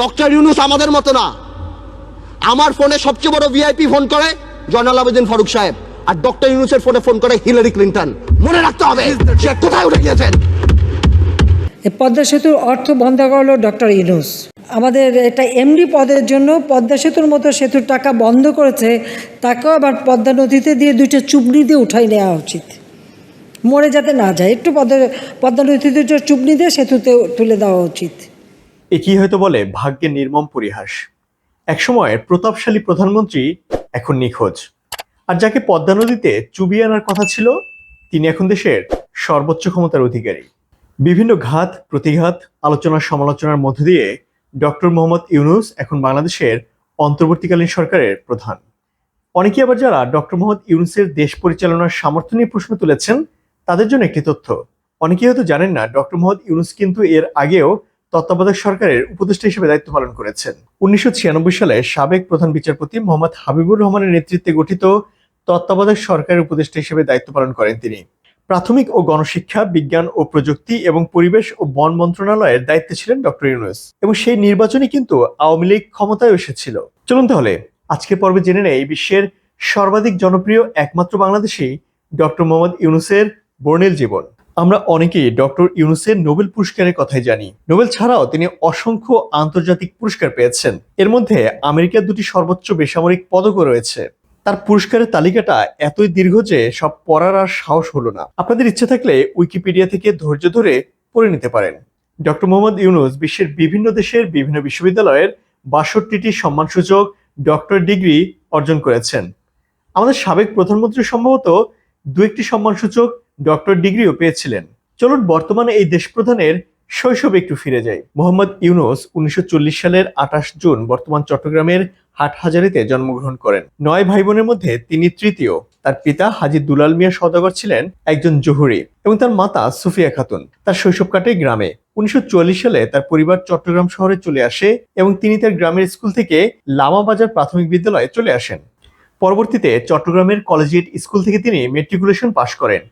Doctor Yunus আমাদের মতো না। আমার ফোনে সবচেয়ে বড় ভিআইপি ফোন করে জয়নাল আবেদিন ফারুক সাহেব, আর ডক্টর ইউনুসের ফোনে ফোন করে হিলারি ক্লিন্টন। মনে রাখতে হবে, সে কোথায় উঠে গিয়েছেন? পদ্মা সেতুর অর্থ বন্ধ করল ডক্টর ইউনুস। আমাদের এটা এমডি পদের জন্য পদ্মা সেতুর মতো সেতুর টাকা বন্ধ করেছে, তাকেও আবার পদ্মা নদীতে দিয়ে দুইটা চুবনি দিয়ে উঠাই নেওয়া উচিত। মরে যাতে না যায়, একটু পদ্মা নদীতে দুটো চুবনি দিয়ে সেতুতে তুলে দেওয়া উচিত। একই হয়তো বলে ভাগ্যের নির্মম পরিহাস। একসময়ের প্রতাপশালী প্রধানমন্ত্রী এখন নিখোঁজ। আর যাকে পদ্মা নদীতে চুবিয়ে আনার কথা ছিল, তিনি এখন দেশের সর্বোচ্চ ক্ষমতার অধিকারী। বিভিন্ন ঘাত, প্রতিঘাত, আলোচনা সমালোচনার মধ্য দিয়ে ডক্টর মোহাম্মদ ইউনুস এখন বাংলাদেশের অন্তর্বর্তীকালীন সরকারের প্রধান। অনেকে আবার যারা ডক্টর মোহাম্মদ ইউনুসের দেশ পরিচালনার সামর্থ্য নিয়ে প্রশ্ন তুলেছেন, তাদের জন্য একটি তথ্য। অনেকেই হয়তো জানেন না, ডক্টর মোহাম্মদ ইউনুস কিন্তু এর আগেও তত্ত্বাবধায়ক সরকারের উপদেষ্টা হিসেবে দায়িত্ব পালন করেছেন। উনিশশো ছিয়ানব্বই সালে সাবেক প্রধান বিচারপতি মোহাম্মদ হাবিবুর রহমানের নেতৃত্বে গঠিত তত্ত্বাবধায়ক সরকারের উপদেষ্টা হিসেবে দায়িত্ব পালন করেন তিনি। প্রাথমিক ও গণশিক্ষা, বিজ্ঞান ও প্রযুক্তি এবং পরিবেশ ও বন মন্ত্রণালয়ের দায়িত্বে ছিলেন ডক্টর ইউনুস এবং সেই নির্বাচনে কিন্তু আওয়ামী লীগ ক্ষমতায় এসেছিল। চলুন তাহলে আজকের পর্বে জেনে নেই বিশ্বের সর্বাধিক জনপ্রিয় একমাত্র বাংলাদেশী ডক্টর মোহাম্মদ ইউনুসের বর্ণিল জীবন। আমরা অনেকেই ডক্টর ইউনুসের নোবেল পুরস্কারের কথাই জানি। নোবেল ছাড়াও তিনি অসংখ্য আন্তর্জাতিক পুরস্কার পেয়েছেন। এর মধ্যে আমেরিকার দুটি সর্বোচ্চ বেসামরিক পদকও রয়েছে। তার পুরস্কারের তালিকাটা এতই দীর্ঘ যে সব পড়ার আর সাহস হলো না। আপনাদের ইচ্ছে থাকলে উইকিপিডিয়া থেকে ধৈর্য ধরে পড়ে নিতে পারেন। ডক্টর মোহাম্মদ ইউনুস বিশ্বের বিভিন্ন দেশের বিভিন্ন বিশ্ববিদ্যালয়ের বাষট্টিটি সম্মানসূচক ডক্টর ডিগ্রি অর্জন করেছেন। আমাদের সাবেক প্রধানমন্ত্রী সম্ভবত দু একটি সম্মানসূচক ডক্টর ডিগ্রিও পেয়েছিলেন। চলুন বর্তমানে এই দেশ প্রধানের শৈশবে একটু ফিরে যাই। মোহাম্মদ ইউনুস উনিশশো চল্লিশ সালের আঠাশ জুন বর্তমান চট্টগ্রামের হাটহাজারিতে জন্মগ্রহণ করেন। নয় ভাই বোনের মধ্যে তিনি তৃতীয়। তার পিতা হাজি দুলাল মিয়া সওদাগর ছিলেন একজন জহুরি এবং তার মাতা সুফিয়া খাতুন। তার শৈশব কাটে গ্রামে। উনিশশো চুয়াল্লিশ সালে তার পরিবার চট্টগ্রাম শহরে চলে আসে এবং তিনি তার গ্রামের স্কুল থেকে লামাবাজার প্রাথমিক বিদ্যালয়ে চলে আসেন। পরবর্তীতে চট্টগ্রামের কলেজিয়েট স্কুল থেকে তিনি মেট্রিকুলেশন পাশ করেন।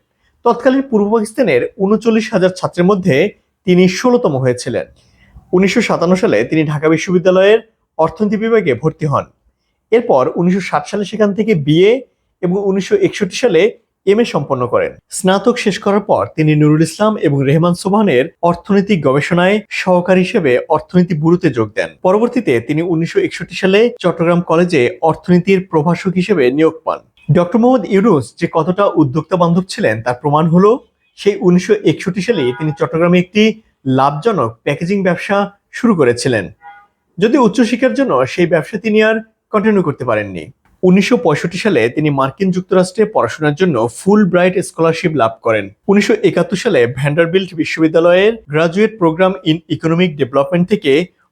তৎকালীন পূর্ব পাকিস্তানের উনচল্লিশ হাজার ছাত্রের মধ্যে তিনি ষোলতম হয়েছিলেন। উনিশশো সাতান্ন সালে তিনি ঢাকা বিশ্ববিদ্যালয়ের অর্থনীতি বিভাগে ভর্তি হন। এরপর উনিশশো ষাট সালে সেখান থেকে বিএ এবং উনিশশো একষট্টি সালে এম এ সম্পন্ন করেন। স্নাতক শেষ করার পর তিনি নুরুল ইসলাম এবং রেহমান সোবহানের অর্থনৈতিক গবেষণায় সহকারী হিসেবে অর্থনীতি ব্যুরোতে যোগ দেন। পরবর্তীতে তিনি উনিশশো একষট্টি সালে চট্টগ্রাম কলেজে অর্থনীতির প্রভাষক হিসেবে নিয়োগ পান। ডক্টর মোহাম্মদ ইউনুস যে কতটা উদ্যোক্তা বান্ধব ছিলেন, তার প্রমাণ হলো সেই উনিশশো একষট্টি সালে তিনি চট্টগ্রামে একটি লাভজনক প্যাকেজিং ব্যবসা শুরু করেছিলেন। যদি উচ্চশিক্ষার জন্য সেই ব্যবসা তিনি আর কন্টিনিউ করতে পারেননি। উনিশশো পঁয়ষট্টি সালে তিনি মার্কিন যুক্তরাষ্ট্রে পড়াশোনার জন্য ফুল ব্রাইট স্কলারশিপ লাভ করেন। উনিশশো একাত্তর সালে ভ্যান্ডারবিল্ট বিশ্ববিদ্যালয়ের graduate programme in economic development থেকে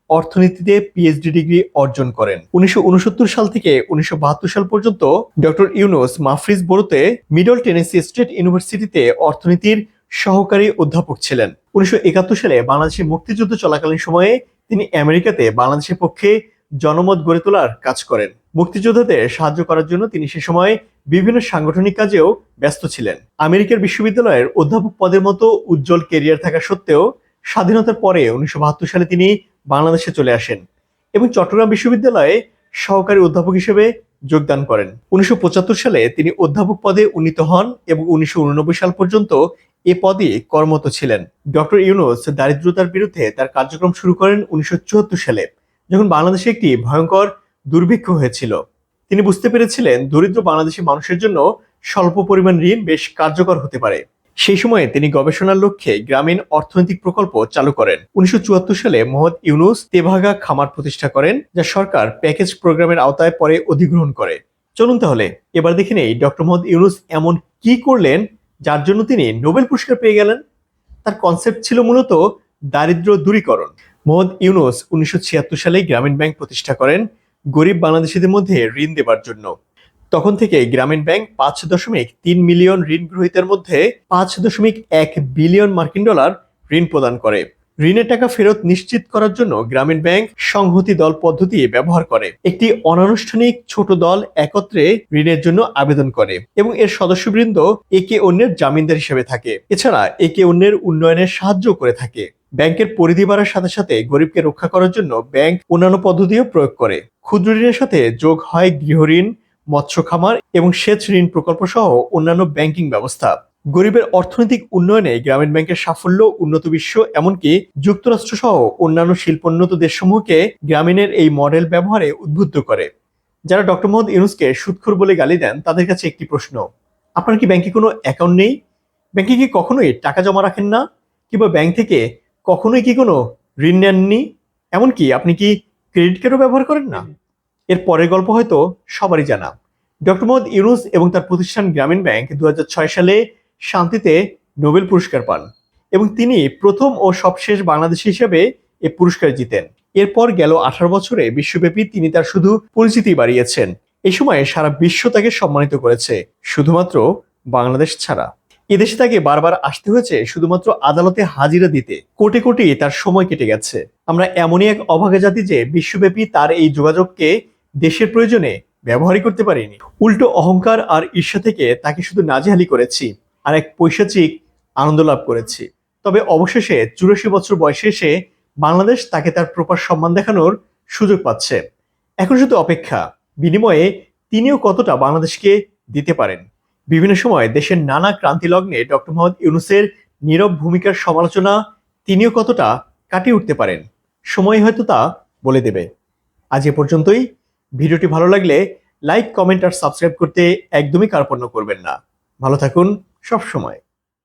অর্থনীতিতে পিএইচডি ডিগ্রি অর্জন করেন। উনিশশো উনসত্তর সাল থেকে উনিশশো বাহাত্তর সাল পর্যন্ত ডক্টর ইউনুস মাফ্রিজ বোরোতে মিডল টেনেসি স্টেট ইউনিভার্সিটিতে অর্থনীতির সহকারী অধ্যাপক ছিলেন। উনিশশো একাত্তর সালে বাংলাদেশের মুক্তিযুদ্ধ চলাকালীন সময়ে তিনি আমেরিকাতে বাংলাদেশের পক্ষে জনমত গড়ে তোলার কাজ করেন। মুক্তিযোদ্ধাদের সাহায্য করার জন্য তিনি সে সময় বিভিন্ন সাংগঠনিক কাজেও ব্যস্ত ছিলেন। আমেরিকার বিশ্ববিদ্যালয়ের অধ্যাপক পদের মতো উজ্জ্বল কেরিয়ার থাকা সত্ত্বেও স্বাধীনতার পরে উনিশশো বাহাত্তর সালে তিনি বাংলাদেশে চলে আসেন এবং চট্টগ্রাম বিশ্ববিদ্যালয়ে সহকারী অধ্যাপক হিসেবে যোগদান করেন। উনিশশো পঁচাত্তর সালে তিনি অধ্যাপক পদে উন্নীত হন এবং উনিশশো ঊননব্বই সাল পর্যন্ত এ পদে কর্মরত ছিলেন। ডক্টর ইউনুস দারিদ্রতার বিরুদ্ধে তার কার্যক্রম শুরু করেন উনিশশো চুয়াত্তর সালে, যখন বাংলাদেশে একটি ভয়ঙ্কর দুর্ভিক্ষ হয়েছিল। তিনি বুঝতে পেরেছিলেন, দরিদ্র বাংলাদেশি মানুষের জন্য স্বল্প পরিমাণ ঋণ বেশ কার্যকর হতে পারে। সেই সময়ে তিনি গবেষণার লক্ষ্যে গ্রামীণ অর্থনৈতিক প্রকল্প চালু করেন। উনিশশো চুয়াত্তর সালে মোহাম্মদ ইউনুস তেভাগা খামার প্রতিষ্ঠা করেন, যা সরকার প্যাকেজ প্রোগ্রামের আওতায় পরে অধিগ্রহণ করে। চলুন তাহলে, এবার দেখে নেই ডক্টর মোহাম্মদ ইউনুস এমন কি করলেন, যার জন্য তিনি নোবেল পুরস্কার পেয়ে গেলেন? তার কনসেপ্ট ছিল মূলত দারিদ্র দূরীকরণ। মোহাম্মদ ইউনুস উনিশশো ছিয়াত্তর সালে গ্রামীণ ব্যাংক প্রতিষ্ঠা করেন, গরিব বাংলাদেশিদের মধ্যে ঋণ দেবার জন্য। তখন থেকে গ্রামীণ ব্যাংক পাঁচ দশমিক তিন মিলিয়ন ঋণ গ্রহীতার মধ্যে পাঁচ দশমিক এক বিলিয়ন মার্কিন ডলার ঋণ প্রদান করে। ঋণের টাকা ফেরত নিশ্চিত করার জন্য গ্রামীণ ব্যাংক সংহতি দল পদ্ধতি ব্যবহার করে। একটি অনানুষ্ঠানিক ছোট দল একত্রে ঋণের জন্য আবেদন করে এবং এর সদস্যবৃন্দ একে অন্যের জামিনদার হিসেবে থাকে। এছাড়া একে অন্যের উন্নয়নে সাহায্য করে থাকে। ব্যাংকের পরিধি বাড়ার সাথে সাথে গরিবকে রক্ষা করার জন্য ব্যাংক অন্যান্য পদ্ধতিও প্রয়োগ করে। ক্ষুদ্র ঋণের সাথে যোগ হয় গৃহঋণ মৎস্য খামার এবং সেচ ঋণ প্রকল্প সহ অন্যান্য ব্যাংকিং ব্যবস্থা। গরিবের অর্থনৈতিক উন্নয়নে গ্রামীণ ব্যাংকের সাফল্য, উন্নত বিশ্ব, এমনকি যুক্তরাষ্ট্র সহ অন্যান্য শিল্পোন্নত দেশসমূহকে গ্রামীণের এই মডেল ব্যবহারে উদ্বুদ্ধ করে। যারা ডক্টর মোহাম্মদ ইউনুসকে সুদখোর বলে গালি দেন, তাদের কাছে একটি প্রশ্ন। আপনার কি ব্যাংকে কোনো অ্যাকাউন্ট নেই? ব্যাংকে কি কখনোই টাকা জমা রাখেন না? কিংবা ব্যাংক থেকে কখনোই কি কোনো ঋণ নেননি? এমনকি আপনি কি ক্রেডিট কার্ডও ব্যবহার করেন না? এর পরের গল্প হয়তো সবারই জানা। ডক্টর মোহাম্মদ ইউনুস এবং তার প্রতিষ্ঠান গ্রামীণ ব্যাংক দু হাজার ছয় সালে শান্তিতে নোবেল পুরস্কার পান এবং তিনি প্রথম ও সবশেষ বাংলাদেশি হিসেবে এ পুরস্কার জিতেন। এরপর গেল আঠারো বছরে বিশ্বব্যাপী তিনি তার শুধু পরিচিতি বাড়িয়েছেন। এই সময়ে সারা বিশ্ব তাকে সম্মানিত করেছে, শুধুমাত্র বাংলাদেশ ছাড়া। এদেশে তাকে বারবার আসতে হয়েছে শুধুমাত্র আদালতে হাজিরা দিতে। কোটি কোটি তার সময় কেটে গেছে। আমরা এমনই এক অভাগা জাতি যে বিশ্বব্যাপী তার এই যোগাযোগকে দেশের প্রয়োজনে ব্যবহারই করতে পারিনি। উল্টো অহংকার আর ঈর্ষা থেকে তাকে শুধু নাজেহালি করেছি আর এক পৈশাচিক আনন্দ লাভ করেছি। তবে অবশেষে চুরাশি বছর বয়সে এসে বাংলাদেশ তাকে তার প্রপার সম্মান দেখানোর সুযোগ পাচ্ছে। এখন শুধু অপেক্ষা, বিনিময়ে তিনিও কতটা বাংলাদেশকে দিতে পারেন? বিভিন্ন সময় দেশের নানা ক্রান্তি লগ্নে ডক্টর মোহাম্মদ ইউনুসের নীরব ভূমিকার সমালোচনা তিনিও কতটা কাটিয়ে উঠতে পারেন? সময় হয়তো তা বলে দেবে। আজ এ পর্যন্তই। ভিডিওটি ভালো লাগলে লাইক, কমেন্ট আর সাবস্ক্রাইব করতে একদমই কার্পণ্য করবেন না। ভালো থাকুন সব সময়